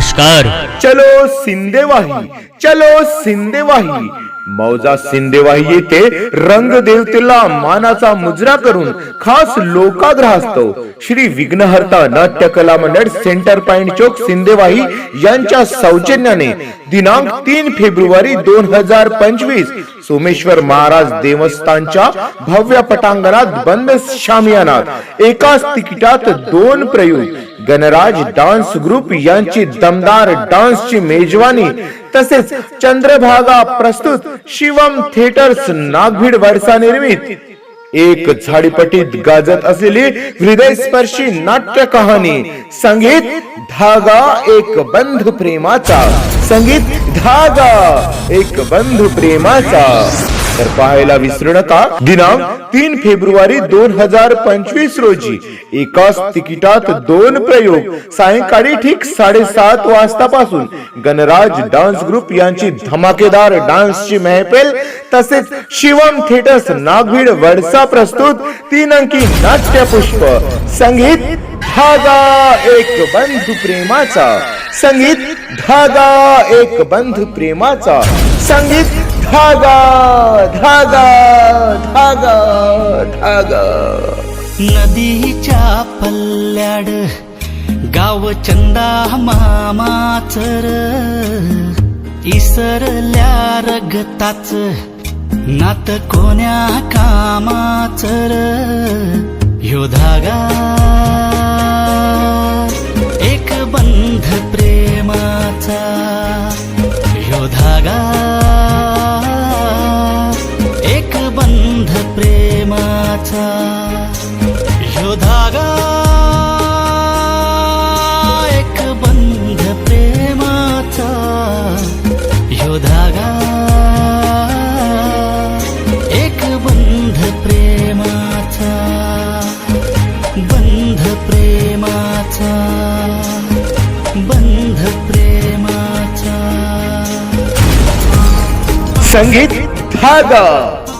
नमस्कार. चलो सिंदेवाही चलो सिंदेवाही. मौजा सिंदेवाही येथे रंग देवतेला मानाचा मुजरा करून खास लोकाग्रहास्तव श्री विघ्नहर्ता नाट्य कला मंडळ सेंटर पॉइंट चौक सिंदेवाही यांच्या सौजन्याने दिनांक तीन फेब्रुवारी दोन हजार पंचवीस सोमेश्वर महाराज देवस्थानच्या भव्य पटांगणात बंद शामियानात एकाच तिकिटात दोन प्रयोग गणराज डान्स ग्रुप यांची दमदार डान्सची मेजवानी तसेच चंद्रभागा प्रस्तुत शिवम थिएटर्स नागभीड वर्षा निर्मित. एक झाडीपटीत गाजत असलेली हृदयस्पर्शी नाट्य कहाणी संगीत धागा एक बंध प्रेमाचा संगीत धागा एक बंध प्रेमाचा तर पाहायला विसरू नका. दिनांक तीन फेब्रुवारी दोन हजार पंचवीस रोजी एकाच तिकिटात दोन प्रयोग. सायंकाळी ठीक साडेसात वाजता पासून गणराज डान्स ग्रुप यांची धमाकेदार डान्सची मेहफिल तसेच शिवम थिएटर्स नागभीड वडसा प्रस्तुत तीन अंकी नाट्य पुष्प संगीत धागा एक बंधू प्रेमाचा. संगीत धागा एक बंधू प्रेमाचा. संगीत धागा धागा धागा धागा. नदीच्या पल्ल्याड गाव चंदा मामाचर इसरल्या रगताच नात कोण्या कामाचर ह्यो धागा. एक बंध प्रेमाचा ह्यो धागा. प्रेमाचा ह्यो धागा एक बंध प्रेमाचा ह्यो धागा एक बंध प्रेमाचा बंध प्रेमाचा बंध प्रेमाचा। संगीत धागा।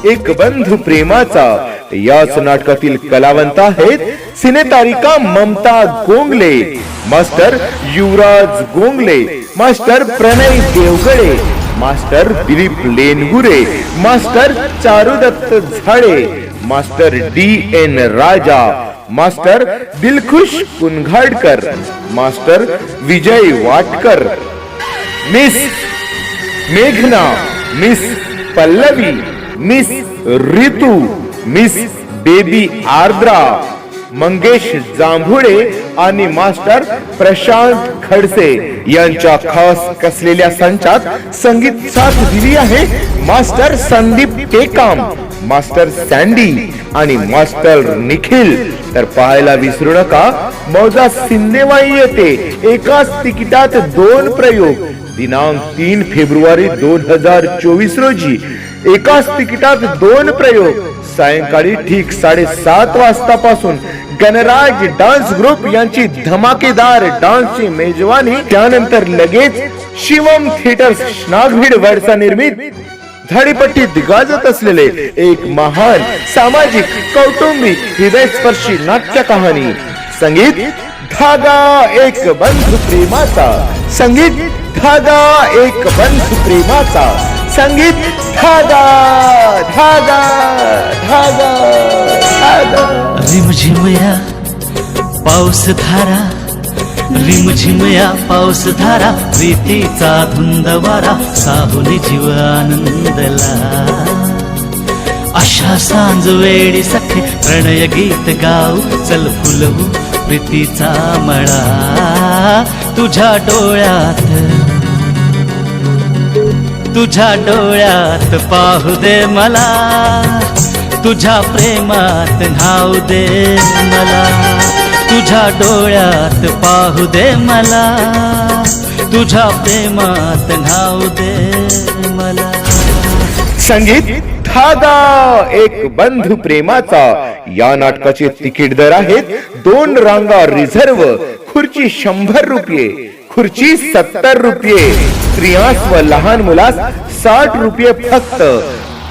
एक बंधू प्रेमाचा. याच नाटकातील कलावंत आहेत सिनेतारिका Mamta Gongale master Yuvraj Gongale master Pranay Deogade master Dilip Lengure master Charudatta Zade master D N Raja master Dilkhush Kunghadkar master Vijay Watkar miss मेघना miss Pallavi miss Ritu miss baby Ardra Mangesh Jambhule आणि master Prashant Khadse यांच्या खास कसलेल्या संचात संगीत साथ दिली आहे master Sandeep Tekam master Sandy आणि मास्टर निखिल. तर पाहायला विसरू नका मौजा सिंदेवाई येते. एकाच तिकिटात दोन प्रयोग. दिनांक तीन फेब्रुवारी दोन हजार चोवीस रोजी एकाच तिकिटात दोन प्रयोग. सायंकाळी ठीक साडेसात वाजतापासून गणराज डान्स ग्रुप यांची धमाकेदार डान्सची मेजवानी त्यानंतर लगेच शिवम थिएटर नागभीड वडसा निर्मित झाडीपट्टीत गाजत असलेले एक महान सामाजिक कौटुंबिक हृदयस्पर्शी नाट्य कहाणी. संगीत धागा एक बंधु प्रेमाचा संगीत धागा एक बंधु प्रेमाचा संगीत धागा धागा धागा धागा. रिमझिमया पाऊस धारा रिमझिमया पाऊस धारा प्रीतीचा धुंद वारा साहुली जीव आनंदला. अशा सांज वेळी सखे प्रणय गीत गाऊ चल फुलवू प्रीतीचा मळा. तुझ्या डोळ्यात तुझ्या डोळ्यात पाहू दे मला. तुझ्या प्रेमात न्हाऊ दे मला. तुझ्या डोळ्यात पाहू दे मला. तुझ्या प्रेमात न्हाऊ दे मला. संगीत धागा एक बंधू प्रेमाचा. या नाटकाचे तिकीट दर आहेत दोन रांगा रिझर्व खुर्ची शंभर रुपये खुर्ची सत्तर रुपये. स्त्रियास व लहान मुलास साठ रुपये फक्त.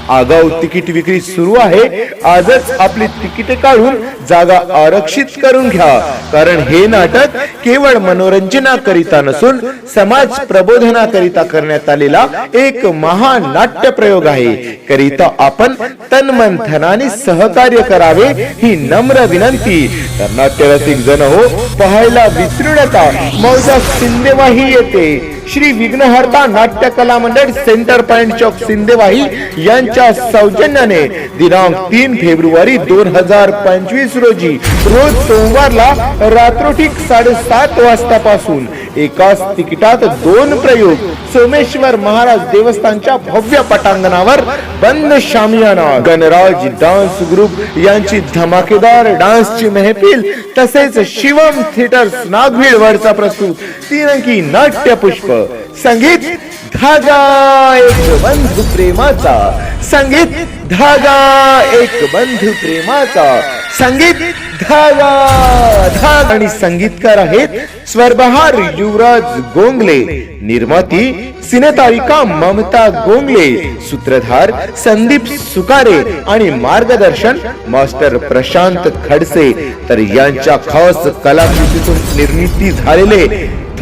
आगाऊ तिकीट विक्री सुरू आहे. आजच आपली तिकिटे काढून जागा आरक्षित करून घ्या. कारण हे नाटक केवळ मनोरंजनाकरिता नसून समाज प्रबोधनाकरिता करण्यात आलेला एक महान नाट्य प्रयोग आहे. करिता आपण तन मन धनाने सहकार्य करावे ही नम्र विनंती. तर नाट्यरसिक जन हो पाहायला विसरू नका. मौजा सिंदेवाही येते. श्री विघ्नहर्ता नाट्य कला मंडळ सेंटर पॉइंट चौक सिंदेवाही यांच्या सौजन्याने दिनांक तीन फेब्रुवारी दोन हजार पंचवीस रोजी रोज सोमवारला रात्रोठीक साडेसात वाजतापासून एकाच तिकिटात दोन प्रयोग सोमेश्वर महाराज देवस्थानच्या भव्य पटांगणावर बंद शामियाना. गणराज डान्स ग्रुप यांची धमाकेदार डान्सची मेहफिल तसेच शिवम थिएटर्स नागभीड वरचा प्रस्तुत तीन नाट्य पुष्प संगीत धागा एक बंधू प्रेमाचा. संगीत धागा एक बंधू प्रेमाचा. संगीत धागा आणि संगीतकार आहेत स्वरबहार युवराज गोंगले निर्माती सिनेतारिका ममता गोंगले सूत्रधार संदीप सुकारे आणि मार्गदर्शन मास्टर प्रशांत खडसे. तर यांच्या खास कलाकृतीतून निर्मिती झालेले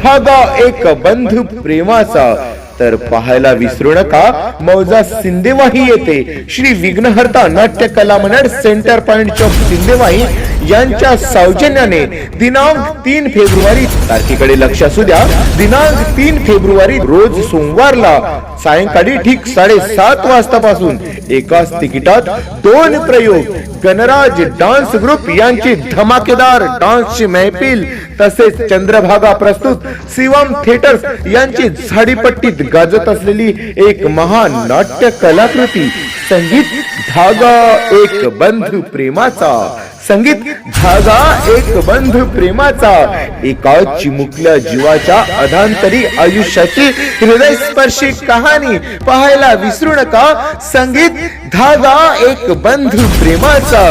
धागा एक बंधू प्रेमाचा. तर पाहायला विसरू नका मौजा सिंदेवाही येते. श्री विघ्नहर्ता नाट्य कला मंडळ सेंटर पॉइंट चौक सिंदेवाही यांच्या सौजन्याने दिनांक तीन फेब्रुवारी तारखेकडे लक्ष असू द्या दिनांक तीन फेब्रुवारी रोज सोमवारला सायंकाळी ठीक साडेसात वाजतापासून एकाच तिकिटात दोन प्रयोग गणराज डान्स ग्रुप यांची धमाकेदार डान्सची महफिल तसेच चंद्रभागा प्रस्तुत शिवम थिएटर्स यांची झाडीपट्टीत गाजत असलेली एक महान नाट्य कलाकृती संगीत धागा एक बंधू प्रेमाचा संगीत धागा एक बंध प्रेमाचा एका चिमुकल्या जीवाच्या अधांतरी आयुष्याची हृदयस्पर्शी कहाणी पाहायला विसरू नका. संगीत धागा एक बंध प्रेमाचा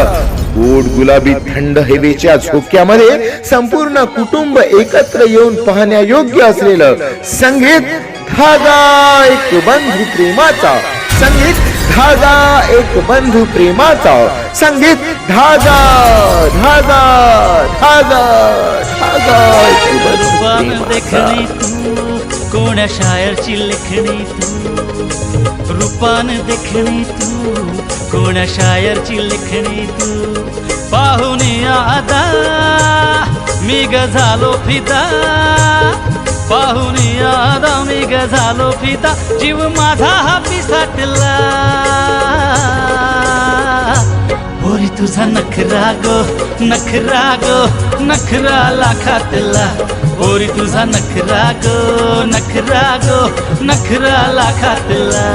गोड गुलाबी थंड हवेच्या झोक्यामध्ये संपूर्ण कुटुंब एकत्र येऊन पाहण्यायोग्य असलेलं संगीत धागा एक बंधू प्रेमाचा. संगीत धागा एक बंधू प्रेमाचा. संगीत धागा धागा धागा धागा एक बंधू. देखणी तू कोण्या शायरची लेखणी तू? रूपान देखणी तू कोण्या शायरची लेखणी तू? पाहून आदा मी ग झालो फिदा. पाहून आदा मी ग झालो फिदा जीव माझा हा पिसाटला. ओरी तुझा नखरा गो नखरा गो नखरा लाखातला. ओरी तुझा नखरा गो नखरा गो नखरा लाखातला.